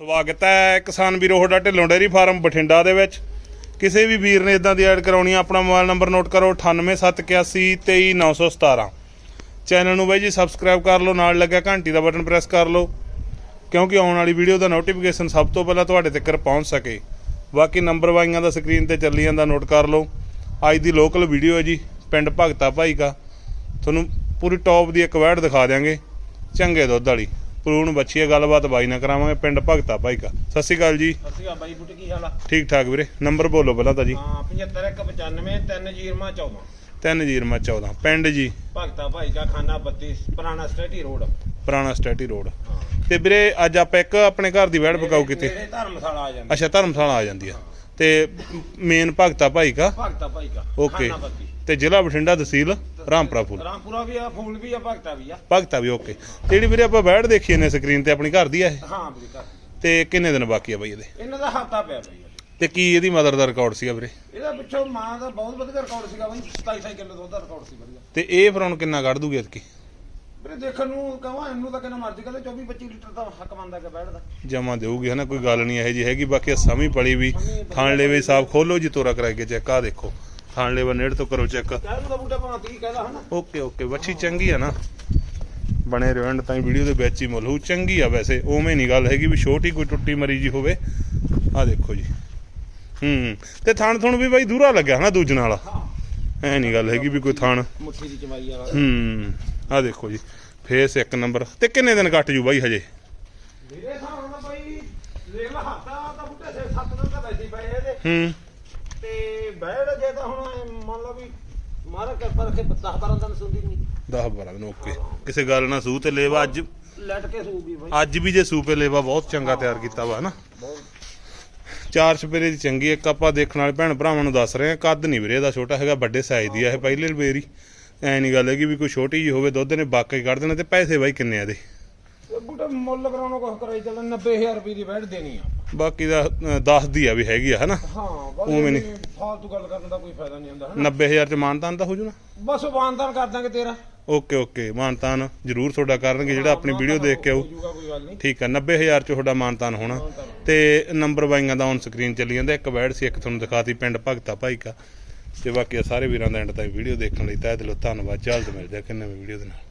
ਸਵਾਗਤ ਹੈ ਕਿਸਾਨ ਵੀਰੋ, ਤੁਹਾਡਾ ਢਿੱਲੋਂ ਡੇਰੀ ਫਾਰਮ ਬਠਿੰਡਾ ਦੇ ਵਿੱਚ। ਕਿਸੇ ਵੀ ਵੀਰ ਨੇ ਇਦਾਂ ਦੀ ਐਡ ਕਰਾਉਣੀ ਆ, ਆਪਣਾ ਮੋਬਾਈਲ ਨੰਬਰ ਨੋਟ ਕਰੋ 9871823917 ਚੈਨਲ ਨੂੰ ਬਾਈ ਜੀ ਸਬਸਕ੍ਰਾਈਬ ਕਰ ਲਓ, ਨਾਲ ਲੱਗਿਆ ਘੰਟੀ ਦਾ ਬਟਨ ਪ੍ਰੈਸ ਕਰ ਲਓ, ਕਿਉਂਕਿ ਆਉਣ ਵਾਲੀ ਵੀਡੀਓ ਦਾ ਨੋਟੀਫਿਕੇਸ਼ਨ ਸਭ ਤੋਂ ਪਹਿਲਾਂ ਤੁਹਾਡੇ ਤੱਕ ਪਹੁੰਚ ਸਕੇ। ਬਾਕੀ ਨੰਬਰ ਵਾਈਆਂ ਦਾ ਸਕਰੀਨ ਤੇ ਚੱਲੀ ਜਾਂਦਾ, ਨੋਟ ਕਰ ਲਓ। ਅੱਜ ਦੀ ਲੋਕਲ ਵੀਡੀਓ ਹੈ ਜੀ, ਪਿੰਡ ਭਗਤਾ ਭਾਈ ਕਾ। ਤੁਹਾਨੂੰ ਪੂਰੀ ਟੌਪ ਦੀ ਇੱਕ ਵੈੜ ਦਿਖਾ ਦਿਆਂਗੇ, ਚੰਗੇ ਦੁੱਧ ਵਾਲੀ। ਪਲੂਣ ਬੱਚੀ ਹੈ ਗੱਲਬਾਤ ਬਾਈ ਨਾਲ ਕਰਾਵਾਂਗੇ ਪਿੰਡ ਭਗਤਾ ਭਾਈ ਕਾ। ਸਤਿ ਸ਼੍ਰੀ ਅਕਾਲ ਜੀ। ਸਤਿ ਸ਼੍ਰੀ ਅਕਾਲ ਬਾਈ ਬੁੱਟ ਕੀ ਹਾਲ ਆ? ਠੀਕ ਠਾਕ ਵੀਰੇ ਨੰਬਰ ਬੋਲੋ ਪਹਿਲਾਂ ਤਾਂ ਜੀ। ਹਾਂ 7595 3 ਜੀਰਮਾ 14 ਤਿੰਨ ਜੀਰਮਾ 14 ਪਿੰਡ ਜੀ। ਭਗਤਾ ਭਾਈ ਕਾ ਖਾਨਾ 32 ਪੁਰਾਣਾ ਸਟੇਟੀ ਰੋਡ। ਪੁਰਾਣਾ ਸਟੈਟੀ ਰੋਡ। ਤੇ ਵੀਰੇ ਅੱਜ ਆਪਾਂ ਇੱਕ ਆਪਣੇ ਘਰ ਦੀ ਵੈੜ ਪਕਾਉ ਕਿਤੇ ਧਰਮਸ਼ਾਲਾ ਆ ਜਾਂਦਾ। ਅੱਛਾ ਧਰਮਸ਼ਾਲਾ ਆ ਜਾਂਦੀ ਆ। ਤੇ ਮੇਨ ਭਗਤਾ ਭਾਈ ਕਾ? ਭਗਤਾ ਭਾਈ ਕਾ ਓਕੇ ਖਾਨਾ 32 ਤੇ ਜ਼ਿਲ੍ਹਾ ਬਠਿੰਡਾ ਤਹਿਸੀਲ ਰਾਮਪੁਰਾ ਫੂਲ। ਰਾਮਪੁਰਾ ਵੀ ਆ ਫੂਲ ਵੀ ਆ ਭਗਤਾ ਵੀ ਆ। ਭਗਤਾ ਵੀ ਓਕੇ ਤੇ ਜਿਹੜੀ ਵੀਰੇ ਆਪਾਂ ਵੈੜ ਦੇਖੀ ਨੇ ਸਕਰੀਨ ਤੇ ਆਪਣੀ ਘਰ ਦੀ ਆ ਇਹ? ਹਾਂ ਵੀਰੇ ਘਰ ਤੇ ਕਿੰਨੇ ਦਿਨ ਬਾਕੀ ਆ ਬਾਈ ਇਹਦੇ? ਇਹਨਾਂ ਦਾ ਹੱਤਾ ਪਿਆ ਬਈ ਤੇ ਕੀ ਇਹਦੀ ਮਦਰ ਦਾ ਰਿਕਾਰਡ ਸੀਗਾ ਵੀਰੇ? ਇਹਦਾ ਪਿੱਛੋਂ ਮਾਂ ਦਾ ਬਹੁਤ ਵਧੀਆ ਰਿਕਾਰਡ ਸੀਗਾ ਬਈ 27 ਕਿਲੋ ਦੁੱਧ ਦਾ ਰਿਕਾਰਡ ਸੀ ਵਧੀਆ। ਤੇ ਇਹ ਫਿਰ ਹੁਣ ਕਿੰਨਾ ਕੱਢ ਦੂਗੀ ਇਤਕੀ ਵੀਰੇ ਦੇਖਣ ਨੂੰ ਕਹਾਂ ਇਹਨੂੰ ਤਾਂ ਕਿੰਨਾ ਮਰਜ਼ੀ ਕਹਿੰਦੇ 24 25 ਲੀਟਰ ਦਾ ਹੱਕ ਮੰਨਦਾ ਕਿ ਬੈਠਦਾ। ਜਮਾ ਦੇਊਗੀ ਹਨਾ ਕੋਈ ਗੱਲ ਨਹੀਂ ਇਹੋ ਜੀ ਹੈਗੀ ਬਾਕੀ ਵੀ ਪਲੀ ਵੀ ਖਾਣ ਲੈਵੇ ਸਾਫ਼ ਖੋਲੋ ਜੀ ਤੋਰਾ ਕਰਾ ਕੇ ਚੈੱਕ ਆ ਦੇਖੋ ਖਾਣ ਲੈਵਾ ਨੇੜ ਤੋਂ ਕਰੋ ਚੈੱਕ। ਕਹਿ ਨੂੰ ਤਾਂ ਬੂਟਾ ਭਾਂ 30 ਕਹਿੰਦਾ ਹਨਾ। ਓਕੇ ਓਕੇ ਵੱਛੀ ਚੰਗੀ ਆ ਨਾ। ਬਣੇ ਰਹਿਣ ਤਾਂ ਵੀਡੀਓ ਦੇ ਵਿੱਚ ਹੀ ਮੁੱਲ ਚੰਗੀ ਆ ਵੈਸੇ ਉਵੇਂ ਨਹੀਂ ਗੱਲ ਹੈਗੀ ਵੀ ਛੋਟੀ ਕੋਈ ਟੁੱਟੀ ਮਰੀ ਜੀ ਹੋਵੇ। ਆ ਦੇਖੋ ਜੀ। ਹੂੰ ਤੇ ਥਣ ਥਣ ਵੀ ਬਾਈ ਦੂਰਾ ਲੱਗਿਆ ਹਨਾ ਦੂਜੇ ਨਾਲ। ਹਾਂ। ਐ ਨਹੀਂ ਗੱਲ ਹੈਗੀ ਵੀ ਕੋਈ ਥਣ। ਮੁੱਠੀ ਦੀ ਚਵਾਈ ਵਾਲਾ। ਹੂੰ। ਆ ਦੇਖੋ ਜੀ ਫੇਸ ਇੱਕ ਨੰਬਰ। ਤੇ ਕਿੰਨੇ ਦਿਨ ਕੱਟ ਜੂ ਬਾਈ ਹਜੇ? ਮੇਰੇ ਹਿਸਾਬ ਨਾਲ ਭਾਈ ਦੇਖ ਲਾ ਤਾਂ ਬੁੱਟੇ ਸੇ ਸੱਤ ਦਿਨ ਤਾਂ ਵੈਸੇ ਪਏ ਇਹਦੇ। ਹੂੰ। ਤੇ ਬੈੜ ਜੇ ਤਾਂ ਹੁਣ ਮੰਨ ਲਓ ਵੀ ਮਾਰਾ ਕਰ ਪਰ ਕੇ 10 12 ਦਿਨ ਸੁੰਦੀ ਨਹੀਂ। 10 12 ਦਿਨ ਓਕੇ। ਕਿਸੇ ਗੱਲ ਨਾ ਸੂ ਤੇ ਲੇਵਾ ਅੱਜ। ਲੈਟ ਕੇ ਸੂਗੀ ਭਾਈ ਅੱਜ ਵੀ ਜੇ ਸੂਪੇ ਲੇਵਾ ਬਹੁਤ ਚੰਗਾ ਤਿਆਰ ਕੀਤਾ ਵਾ ਹਨਾ? ਚਾਰ ਸਪੇਰੇ ਦੀ ਚੰਗੀ ਇੱਕ ਆਪਾਂ ਦੇਖਣ ਵਾਲੇ ਭੈਣ ਭਰਾਵਾਂ ਨੂੰ ਦੱਸ ਰਹੇ ਆ ਕੱਦ ਨਹੀਂ ਵੀਰੇ ਇਹਦਾ ਛੋਟਾ ਹੈਗਾ ਵੱਡੇ ਸਾਈਜ਼ ਦੀ ਆ ਇਹ ਪਹਿਲੇ ਲਵੇਰੀ। ਐ ਨਹੀਂ ਗੱਲ ਹੈਗੀ ਵੀ ਕੋਈ ਛੋਟੀ ਜੀ ਹੋਵੇ ਦੁੱਧ ਨੇ ਬਾਕੀ ਕੱਢ ਦੇਣਾ ਤੇ ਪੈਸੇ ਬਾਈ ਕਿੰਨੇ ਆ ਇਹ ਬੁੱਟੇ ਮੁੱਲ ਕਰਾਉਣਾ ਕੁਝ ਕਰਾਈ ਚੱਲ 90000 ਰੁਪਏ ਦੀ ਬੈੜ ਦੇਣੀ ਆ। ਬਾਕੀ ਦਾ 10 ਦੀ ਆ ਵੀ ਹੈਗੀ ਆ ਹਨਾ? ਹਾਂ ਉਵੇਂ ਬਸ ਨੀ। ਇਹ ਫਾਲਤੂ ਗੱਲ ਕਰਨ ਦਾ ਕੋਈ ਫਾਇਦਾ ਨਹੀਂ ਹੁੰਦਾ ਹਨਾ? 90000 ਚ ਮਾਨਤਾਨ ਤਾਂ ਹੋ ਜੂ ਨਾ? ਬਸ ਵਾਨਦਾਨ ਕਰ ਦਾਂਗੇ ਤੇਰਾ। ਓਕੇ ਓਕੇ ਮਾਨਤਾਨ ਜ਼ਰੂਰ ਤੁਹਾਡਾ ਕਰਨਗੇ ਜਿਹੜਾ ਆਪਣੀ ਵੀਡੀਓ ਦੇਖ ਕੇ ਆਊ। ਕੋਈ ਗੱਲ ਨਹੀਂ। ਠੀਕ ਆ 90000 ਚ ਤੁਹਾਡਾ ਮਾਨਤਾਨ ਹੋਣਾ। ਤੇ ਨੰਬਰ ਬਾਈਆਂ ਦਾ ਔਨ ਸਕਰੀਨ ਚੱਲੀ ਜਾਂਦਾ ਇੱਕ ਵੈਡ ਸੀ ਇੱਕ ਤੁਹਾਨੂੰ ਦਿਖਾਤੀ ਪਿੰਡ ਭਗਤਾ ਭਾਈ ਕਾ ਤੇ ਬਾਕੀ ਆ ਸਾਰੇ ਵੀਰਾਂ ਦਾ ਐਂਡ ਤਾਈਂ ਵੀਡੀਓ ਦੇਖਣ ਲਈ ਤਹਿ ਦਿਲੋਂ ਧੰਨਵਾਦ। ਜਲਦ ਮਿਲਦੇ ਆ ਕਿ ਕਿੰਨੇ ਵੀਡੀਓ ਦੇ ਨਾਲ।